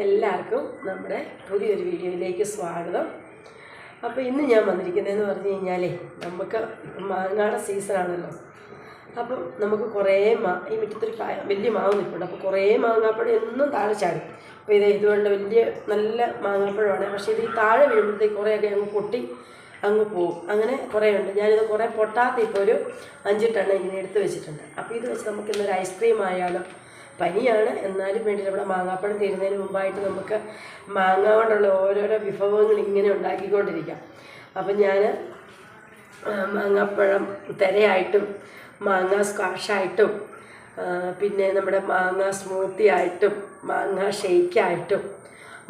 എല്ലാവർക്കും നമ്മുടെ പുതിയൊരു വീഡിയോയിലേക്ക് സ്വാഗതം. അപ്പോൾ ഇന്ന് ഞാൻ വന്നിരിക്കുന്നതെന്ന് പറഞ്ഞു കഴിഞ്ഞാലേ നമുക്ക് മാങ്ങാടെ സീസണാണല്ലോ അപ്പം നമുക്ക് കുറേ മാ ഈ മുറ്റത്തൊരു വലിയ മാവ് നിൽപ്പുണ്ട്. അപ്പോൾ കുറേ മാങ്ങാപ്പഴം എന്നും താഴെ ചാടും. അപ്പോൾ ഇത് ഇതുകൊണ്ട് വലിയ നല്ല മാങ്ങാപ്പഴമാണ്. പക്ഷേ ഇത് ഈ താഴെ വീഴുമ്പോഴത്തേക്ക് കുറേയൊക്കെ അങ്ങ് പൊട്ടി അങ്ങ് പോകും അങ്ങനെ കുറേ ഉണ്ട് ഞാനിത് കുറേ പൊട്ടാത്ത ഇപ്പോൾ ഒരു അഞ്ചിട്ടെണ്ണ ഇങ്ങനെ എടുത്ത് വെച്ചിട്ടുണ്ട്. അപ്പോൾ ഇത് വെച്ച് നമുക്ക് ഇന്നൊരു ഐസ്ക്രീം ആയാലോ പനിയാണ്. എന്നാലും വേണ്ടി നമ്മുടെ മാങ്ങാപ്പഴം തീരുന്നതിന് മുമ്പായിട്ട് നമുക്ക് മാങ്ങ കൊണ്ടുള്ള ഓരോരോ വിഭവങ്ങൾ ഇങ്ങനെ ഉണ്ടാക്കിക്കൊണ്ടിരിക്കാം. അപ്പം ഞാൻ മാങ്ങാപ്പഴം തിരയായിട്ടും മാങ്ങ സ്ക്വാഷായിട്ടും പിന്നെ നമ്മുടെ മാങ്ങ സ്മൂത്തി ആയിട്ടും മാങ്ങ ഷെയ്ക്കായിട്ടും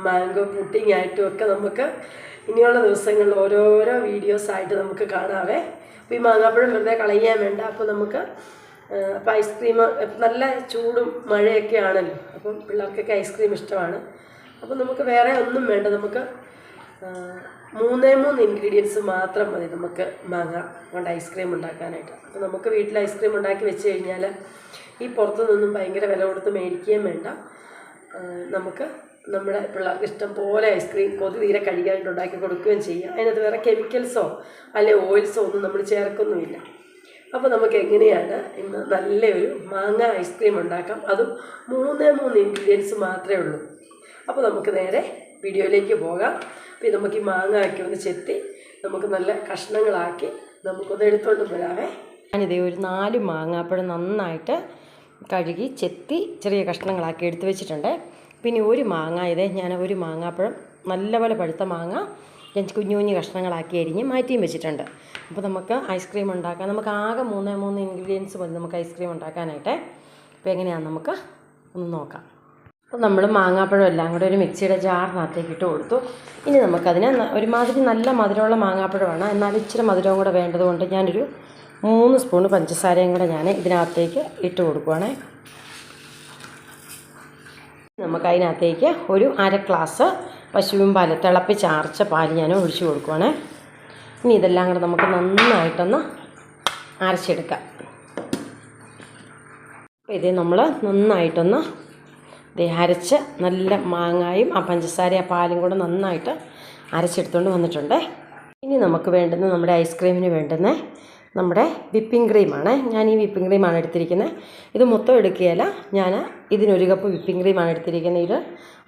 മാംഗോ പുഡിംഗ് ആയിട്ടും ഒക്കെ നമുക്ക് ഇനിയുള്ള ദിവസങ്ങളിൽ ഓരോരോ വീഡിയോസായിട്ട് നമുക്ക് കാണാവേ. അപ്പോൾ ഈ മാങ്ങാപ്പഴം വെറുതെ കളയാൻ വേണ്ട. അപ്പോൾ നമുക്ക് അപ്പോൾ ഐസ്ക്രീം നല്ല ചൂടും മഴയൊക്കെ ആണല്ലോ അപ്പം പിള്ളേർക്കൊക്കെ ഐസ്ക്രീം ഇഷ്ടമാണ്. അപ്പം നമുക്ക് വേറെ ഒന്നും വേണ്ട. നമുക്ക് മൂന്നേ മൂന്ന് ഇൻഗ്രീഡിയൻസ് മാത്രം മതി നമുക്ക് മാങ്ങ കൊണ്ട് ഐസ്ക്രീം ഉണ്ടാക്കാനായിട്ട്. അപ്പോൾ നമുക്ക് വീട്ടിൽ ഐസ്ക്രീം ഉണ്ടാക്കി വെച്ച് കഴിഞ്ഞാൽ ഈ പുറത്തു നിന്നും ഭയങ്കര വില കൊടുത്ത് മേടിക്കുകയും വേണ്ട. നമുക്ക് നമ്മുടെ പിള്ളേർക്ക് ഇഷ്ടം പോലെ ഐസ്ക്രീം കൊതി തീരെ കഴിക്കാനായിട്ട് ഉണ്ടാക്കി കൊടുക്കുകയും ചെയ്യാം. അതിനകത്ത് വേറെ കെമിക്കൽസോ അല്ലെ ഓയിൽസോ ഒന്നും നമ്മൾ ചേർക്കൊന്നുമില്ല. അപ്പോൾ നമുക്ക് എങ്ങനെയാണ് ഇന്ന് നല്ലൊരു മാങ്ങ ഐസ്ക്രീം ഉണ്ടാക്കാം. അതും മൂന്നേ മൂന്ന് ഇൻഗ്രീഡിയൻസ് മാത്രമേ ഉള്ളൂ. അപ്പോൾ നമുക്ക് നേരെ വീഡിയോയിലേക്ക് പോകാം. അപ്പോൾ നമുക്ക് ഈ മാങ്ങ ആക്കി ഒന്ന് ചെത്തി നമുക്ക് നല്ല കഷ്ണങ്ങളാക്കി നമുക്കൊന്ന് എടുത്തുകൊണ്ട് പോരാമേ ഞാനിതേ ഒരു നാല് മാങ്ങാപ്പഴം നന്നായിട്ട് കഴുകി ചെത്തി ചെറിയ കഷ്ണങ്ങളാക്കി എടുത്തു വെച്ചിട്ടുണ്ട്. പിന്നെ ഒരു മാങ്ങ ഇതേ ഞാൻ ഒരു മാങ്ങാപ്പഴം നല്ലപോലെ പഴുത്ത മാങ്ങ കുഞ്ഞു കുഞ്ഞു കഷ്ണങ്ങളാക്കി അരിഞ്ഞ് മാറ്റിയും വെച്ചിട്ടുണ്ട്. അപ്പോൾ നമുക്ക് ഐസ്ക്രീം ഉണ്ടാക്കാൻ നമുക്ക് ആകെ മൂന്ന് മൂന്ന് ഇൻഗ്രീഡിയൻസ് മതി നമുക്ക് ഐസ്ക്രീം ഉണ്ടാക്കാനായിട്ട്. അപ്പോൾ എങ്ങനെയാണ് നമുക്ക് ഒന്ന് നോക്കാം. അപ്പോൾ നമ്മൾ മാങ്ങാപ്പഴം എല്ലാം കൂടെ ഒരു മിക്സിയുടെ ജാറിനകത്തേക്ക് ഇട്ട് കൊടുത്തു. ഇനി നമുക്കതിന് ഒരുമാതിരി നല്ല മധുരമുള്ള മാങ്ങാപ്പഴമാണ്. എന്നാൽ ഇച്ചിരി മധുരവും കൂടെ വേണ്ടതുകൊണ്ട് ഞാനൊരു മൂന്ന് സ്പൂൺ പഞ്ചസാരയും കൂടെ ഞാൻ ഇതിനകത്തേക്ക് ഇട്ട് കൊടുക്കുവാണേ. നമുക്ക് അതിനകത്തേക്ക് ഒരു അര ഗ്ലാസ് പശുവും പാൽ തിളപ്പിച്ചാർച്ച പാൽ ഞാൻ ഒഴിച്ചു കൊടുക്കുവാണേ. ഇനി ഇതെല്ലാം കൂടെ നമുക്ക് നന്നായിട്ടൊന്ന് അരച്ചെടുക്കാം. അപ്പോൾ ഇത് നമ്മൾ നന്നായിട്ടൊന്ന് ദേ അരച്ച് നല്ല മാങ്ങായും ആ പഞ്ചസാര ആ പാലും കൂടെ നന്നായിട്ട് അരച്ചെടുത്തുകൊണ്ട് വന്നിട്ടുണ്ട്. ഇനി നമുക്ക് വേണ്ടുന്ന നമ്മുടെ ഐസ്ക്രീമിന് വേണ്ടുന്ന നമ്മുടെ വിപ്പിംഗ് ക്രീമാണ്. ഞാൻ ഈ വിപ്പിംഗ് ക്രീമാണ് എടുത്തിരിക്കുന്നത്. ഇത് മൊത്തം എടുക്കുകയില്ല ഞാൻ ഇതിനൊരു കപ്പ് വിപ്പിംഗ് ക്രീമാണ് എടുത്തിരിക്കുന്നത്. ഇത്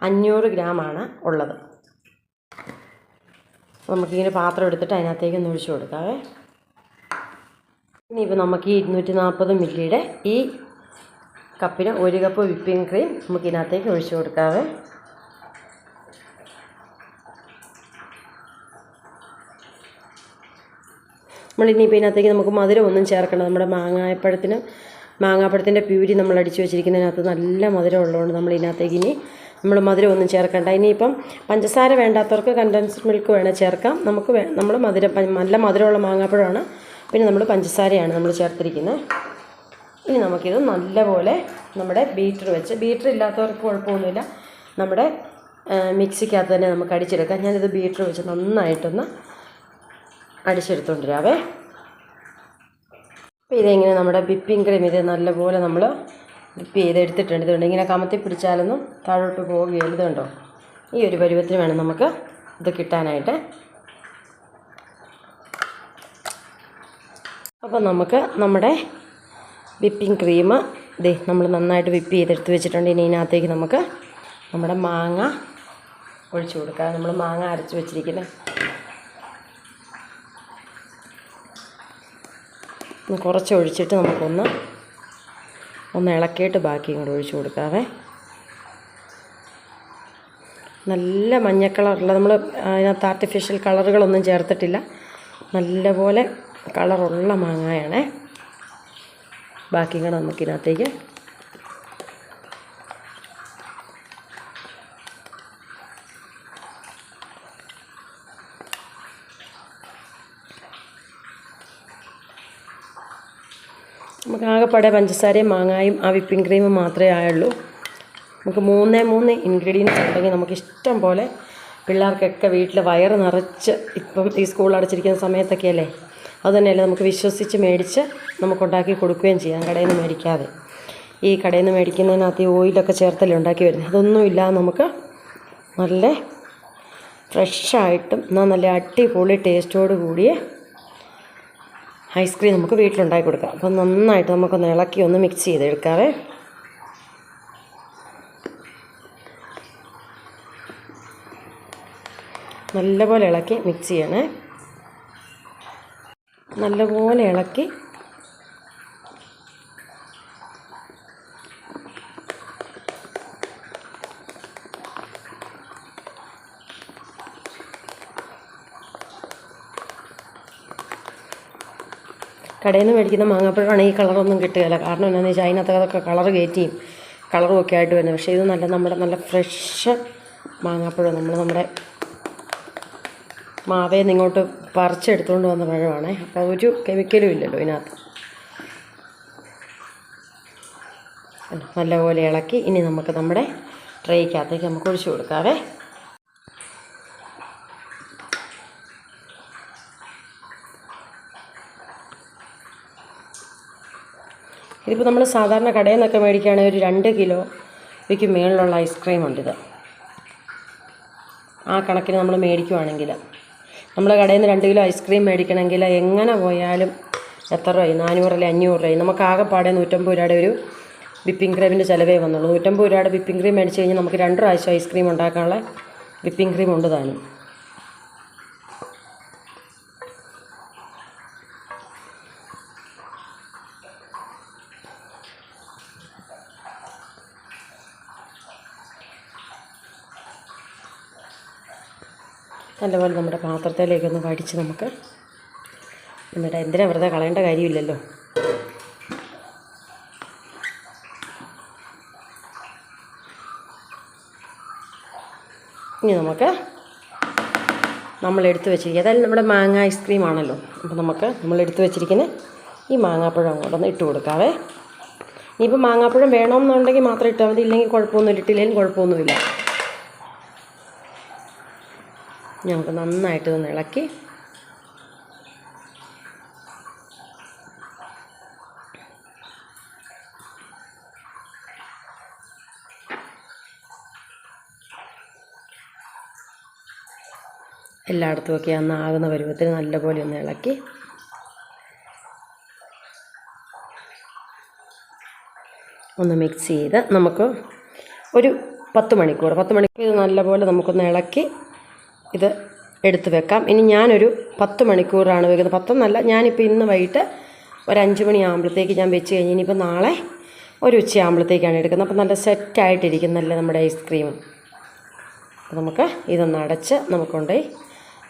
അഞ്ഞൂറ് ഗ്രാമാണ് ഉള്ളത്. നമുക്കിങ്ങനെ പാത്രം എടുത്തിട്ട് അതിനകത്തേക്ക് ഒന്ന് ഒഴിച്ചു കൊടുക്കാവേ. ഇനിയിപ്പോൾ നമുക്ക് ഈ ഇരുന്നൂറ്റി നാൽപ്പത് മില്ലിയുടെ ഈ കപ്പിന് ഒരു കപ്പ് വിപ്പിംഗ് ക്രീം നമുക്ക് ഇതിനകത്തേക്ക് ഒഴിച്ചു കൊടുക്കാവേ. നമ്മളിനിയിപ്പോൾ ഇതിനകത്തേക്ക് നമുക്ക് മധുരം ഒന്നും ചേർക്കണ്ട. നമ്മുടെ മാങ്ങായപ്പഴത്തിന് മാങ്ങാപ്പഴത്തിന്റെ പ്യൂരി നമ്മൾ അടിച്ചു വെച്ചിരിക്കുന്നതിനകത്ത് നല്ല മധുരം ഉള്ളതുകൊണ്ട് നമ്മൾ ഇതിനകത്തേക്ക് ഇനി നമ്മൾ മധുരം ഒന്നും ചേർക്കണ്ട. ഇനിയിപ്പം പഞ്ചസാര വേണ്ടാത്തവർക്ക് കണ്ടൻസ്ഡ് മിൽക്ക് വേണേൽ ചേർക്കാം. നമുക്ക് നമ്മൾ മധുരം നല്ല മധുരമുള്ള മാങ്ങാപ്പഴമാണ്. പിന്നെ നമ്മൾ പഞ്ചസാരയാണ് നമ്മൾ ചേർത്തിരിക്കുന്നത്. ഇനി നമുക്കിത് നല്ലപോലെ നമ്മുടെ ബീറ്റർ വെച്ച് ബീറ്റർ ഇല്ലാത്തവർക്ക് കുഴപ്പമൊന്നുമില്ല. നമ്മുടെ മിക്സിക്കകത്ത് തന്നെ നമുക്ക് അടിച്ചെടുക്കാം. ഞാനിത് ബീറ്റർ വെച്ച് നന്നായിട്ടൊന്ന് അടിച്ചെടുത്തോണ്ടിരാവേ. അപ്പോൾ ഇതെങ്ങനെ നമ്മുടെ വിപ്പിംഗ് ക്രീം ഇത് നല്ലപോലെ നമ്മൾ വിപ്പ് ചെയ്ത് എടുത്തിട്ടുണ്ട് ഇതുകൊണ്ട് ഇങ്ങനെ കമത്തി പിടിച്ചാലൊന്നും താഴോട്ട് പോവുകയില്ല ഇതുണ്ടോ ഈ ഒരു പരുവത്തിന് വേണം നമുക്ക് ഇത് കിട്ടാനായിട്ട്. അപ്പോൾ നമുക്ക് നമ്മുടെ വിപ്പിംഗ് ക്രീം ദേ നമ്മൾ നന്നായിട്ട് വിപ്പ് ചെയ്തെടുത്ത് വെച്ചിട്ടുണ്ട്. ഇനി ഇതിനകത്തേക്ക് നമുക്ക് നമ്മുടെ മാങ്ങ ഒഴിച്ചു കൊടുക്കാം. നമ്മൾ മാങ്ങ അരച്ച് വെച്ചിരിക്കുന്നത് കുറച്ച് ഒഴിച്ചിട്ട് നമുക്കൊന്ന് ഒന്ന് ഇളക്കിയിട്ട് ബാക്കി ഇങ്ങോട്ട് ഒഴിച്ചു കൊടുക്കാവേ. നല്ല മഞ്ഞ കളറുള്ള നമ്മൾ അതിനകത്ത് ആർട്ടിഫിഷ്യൽ കളറുകളൊന്നും ചേർത്തിട്ടില്ല. നല്ലപോലെ കളറുള്ള മാങ്ങായാണേ. ബാക്കി കൂടെ നമുക്കിതിനകത്തേക്ക് നമുക്ക് ആകെപ്പാടെ പഞ്ചസാരയും മാങ്ങായും ആ വിപ്പിംഗ് ക്രീമും മാത്രമേ ആയുള്ളൂ. നമുക്ക് മൂന്നേ മൂന്ന് ഇൻഗ്രീഡിയൻസ് ഉണ്ടെങ്കിൽ നമുക്ക് ഇഷ്ടം പോലെ പിള്ളേർക്കൊക്കെ വീട്ടിൽ വയറ് നിറച്ച് ഇപ്പം ഈ സ്കൂൾ അടച്ചിരിക്കുന്ന സമയത്തൊക്കെ അല്ലേ? അതുതന്നെയല്ലേ നമുക്ക് വിശ്വസിച്ച് മേടിച്ച് നമുക്ക് ഉണ്ടാക്കി കൊടുക്കുകയും ചെയ്യാം കടയിൽ നിന്ന് മേടിക്കാതെ. ഈ കടയിൽ നിന്ന് മേടിക്കുന്നതിനകത്ത് ഈ ഓയിലൊക്കെ ചേർത്തല്ലേ ഉണ്ടാക്കി വരുന്നത്? അതൊന്നുമില്ല നമുക്ക് നല്ല ഫ്രഷായിട്ടും എന്നാൽ നല്ല അടിപൊളി ടേസ്റ്റോട് കൂടിയ ഐസ്ക്രീം നമുക്ക് വീട്ടിലുണ്ടാക്കി കൊടുക്കാം. അപ്പം നന്നായിട്ട് നമുക്കൊന്ന് ഇളക്കി ഒന്ന് മിക്സ് ചെയ്തെടുക്കാവേ. നല്ലപോലെ ഇളക്കി മിക്സ് ചെയ്യണേ. നല്ലപോലെ ഇളക്കി കടയിൽ നിന്ന് മേടിക്കുന്ന മാങ്ങാപ്പഴമാണ് ഈ കളറൊന്നും കിട്ടുകയില്ല. കാരണം എന്താണെന്ന് വെച്ചാൽ അതിനകത്തൊക്കെ കളർ കയറ്റിയും കളറും ഒക്കെ ആയിട്ട് വരുന്നത്. പക്ഷേ ഇത് നല്ല നമ്മുടെ നല്ല ഫ്രഷ് മാങ്ങാപ്പഴം. നമ്മൾ നമ്മുടെ മാവേ നിന്ന് ഇങ്ങോട്ട് പറിച്ചെടുത്തുകൊണ്ട് വന്ന പഴമാണ് അപ്പോൾ ഒരു കെമിക്കലും ഇല്ലല്ലോ ഇതിനകത്ത്. നല്ലപോലെ ഇളക്കി ഇനി നമുക്ക് നമ്മുടെ ട്രേക്കകത്തേക്ക് നമുക്ക് ഒഴിച്ചു കൊടുക്കാവേ. ഇതിപ്പോൾ നമ്മൾ സാധാരണ കടയിൽ നിന്നൊക്കെ മേടിക്കുകയാണെങ്കിൽ ഒരു രണ്ട് കിലോ ഇതിക്ക് മേളിലുള്ള ഐസ്ക്രീം ഉണ്ട് ഇത്. ആ കണക്കിന് നമ്മൾ മേടിക്കുവാണെങ്കിൽ. നമ്മൾ കടയിൽ നിന്ന് രണ്ട് കിലോ ഐസ്ക്രീം മേടിക്കണമെങ്കിൽ എങ്ങനെ പോയാലും എത്ര രൂപയായി നാനൂറ് അല്ലെങ്കിൽ അഞ്ഞൂറ് രൂപയായി നമുക്ക് ആകെപ്പാടെ നൂറ്റമ്പത് രൂപയുടെ ഒരു വിപ്പിംഗ് ക്രീമിന്റെ ചിലവേ വന്നുള്ളൂ. നൂറ്റമ്പത് രൂപയുടെ വിപ്പിംഗ് ക്രീം മേടിച്ച് കഴിഞ്ഞാൽ നമുക്ക് രണ്ട് പ്രാവശ്യം ഐസ്ക്രീം ഉണ്ടാക്കാനുള്ള വിപ്പിംഗ് ക്രീം ഉണ്ട് താനും. നല്ലപോലെ നമ്മുടെ പാത്രത്തിലേക്കൊന്ന് വടിച്ച് നമുക്ക് എന്നിട്ട് എന്തിനാ വെറുതെ കളയേണ്ട കാര്യമില്ലല്ലോ. ഇനി നമുക്ക് നമ്മൾ എടുത്തു വെച്ചിരിക്കുക അതായത് നമ്മുടെ മാങ്ങ ഐസ്ക്രീം ആണല്ലോ. അപ്പോൾ നമുക്ക് നമ്മൾ എടുത്തു വെച്ചിരിക്കുന്ന ഈ മാങ്ങാപ്പഴം അങ്ങോട്ടൊന്ന് ഇട്ട് കൊടുക്കാവേ. ഇനിയിപ്പോൾ മാങ്ങാപ്പഴം വേണമെന്നുണ്ടെങ്കിൽ മാത്രം ഇട്ടാൽ മതി. ഇല്ലെങ്കിൽ കുഴപ്പമൊന്നും ഇട്ടില്ലെങ്കിൽ കുഴപ്പമൊന്നുമില്ല. ഞങ്ങൾക്ക് നന്നായിട്ട് ഒന്ന് ഇളക്കി. എല്ലായിടത്തും ഒക്കെ അന്ന് ആകുന്ന പരുവത്തിന് നല്ലപോലെ ഒന്ന് ഇളക്കി. ഒന്ന് മിക്സ് ചെയ്ത് നമുക്ക് ഒരു പത്ത് മണിക്കൂർ പത്ത് മണിക്കൂർ ഇത് നല്ലപോലെ നമുക്കൊന്ന് ഇളക്കി. ഇത് എടുത്ത് വെക്കാം. ഇനി ഞാനൊരു പത്ത് മണിക്കൂറാണ് വെക്കുന്നത്. പത്തൊന്നല്ല ഞാനിപ്പോൾ ഇന്ന് വൈകിട്ട് ഒരു അഞ്ച് മണിയാകുമ്പോഴത്തേക്ക് ഞാൻ വെച്ച് കഴിഞ്ഞ് ഇനിയിപ്പോൾ നാളെ ഒരു ഉച്ചയാകുമ്പോഴത്തേക്കാണ് എടുക്കുന്നത്. അപ്പോൾ നല്ല സെറ്റായിട്ടിരിക്കുന്നല്ലേ നമ്മുടെ ഐസ്ക്രീം അപ്പോൾ നമുക്ക് ഇതൊന്ന് അടച്ച് നമുക്ക് കൊണ്ടുപോയി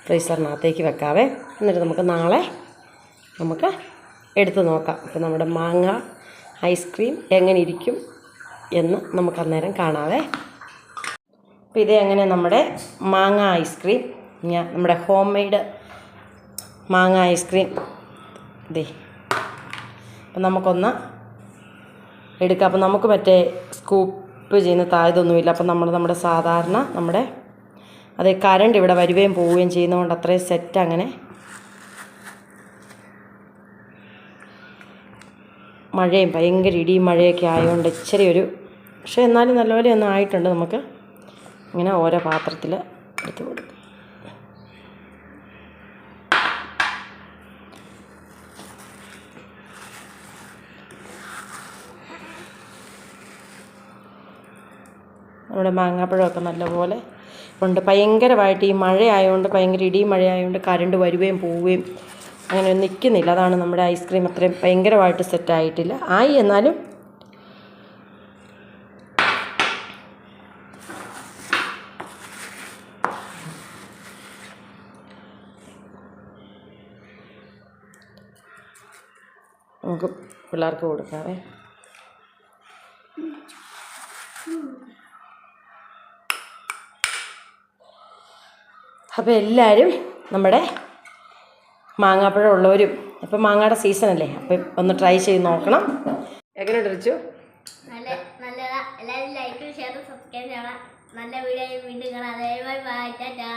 ഫ്രീസറിനകത്തേക്ക് വെക്കാവേ. എന്നിട്ട് നമുക്ക് നാളെ നമുക്ക് എടുത്ത് നോക്കാം. അപ്പോൾ നമ്മുടെ മാങ്ങ ഐസ്ക്രീം എങ്ങനെ ഇരിക്കും എന്ന് നമുക്ക് അന്നേരം കാണാവേ. അപ്പോൾ ഇതേ അങ്ങനെ നമ്മുടെ മാങ്ങ ഐസ്ക്രീം ഞാൻ നമ്മുടെ ഹോം മെയ്ഡ് മാങ്ങ ഐസ്ക്രീം ഇതേ അപ്പം നമുക്കൊന്ന് എടുക്കാം. അപ്പം നമുക്ക് മറ്റേ സ്കൂപ്പ് ചെയ്യുന്ന താഴ്തൊന്നുമില്ല അപ്പം നമ്മൾ നമ്മുടെ സാധാരണ നമ്മുടെ അത് കറണ്ട് ഇവിടെ വരികയും പോവുകയും ചെയ്യുന്നതുകൊണ്ട് അത്രയും സെറ്റ് അങ്ങനെ മഴയും ഭയങ്കര ഇടിയും മഴയൊക്കെ ആയതുകൊണ്ട് ഇച്ചിരി ഒരു പക്ഷേ എന്നാലും നല്ലപോലെ ഒന്നും ആയിട്ടുണ്ട് നമുക്ക്. ഇങ്ങനെ ഓരോ പാത്രത്തിൽ എടുത്ത് കൊടുക്കും. നമ്മുടെ മാങ്ങാപ്പഴമൊക്കെ നല്ലപോലെ ഉണ്ട്. ഭയങ്കരമായിട്ട് ഈ മഴയായതുകൊണ്ട് ഭയങ്കര ഇടിയും മഴയായതുകൊണ്ട് കരണ്ട് വരുകയും പോവുകയും അങ്ങനെ നിൽക്കുന്നില്ല അതാണ് നമ്മുടെ ഐസ്ക്രീം അത്രയും ഭയങ്കരമായിട്ട് സെറ്റായിട്ടില്ല. ആയി എന്നാലും നമുക്ക് പിള്ളേർക്ക് കൊടുക്കാവേ. അപ്പോൾ എല്ലാവരും നമ്മുടെ മാങ്ങാപ്പഴം ഉള്ളവരും ഇപ്പം മാങ്ങയുടെ സീസൺ അല്ലേ അപ്പം ഒന്ന് ട്രൈ ചെയ്ത് നോക്കണം. എങ്ങനെ റിച്ചു? നല്ല സബ്സ്ക്രൈബ് ചെയ്യണം. നല്ല വീഡിയോ വീണ്ടും കാണാം. Bye bye tata.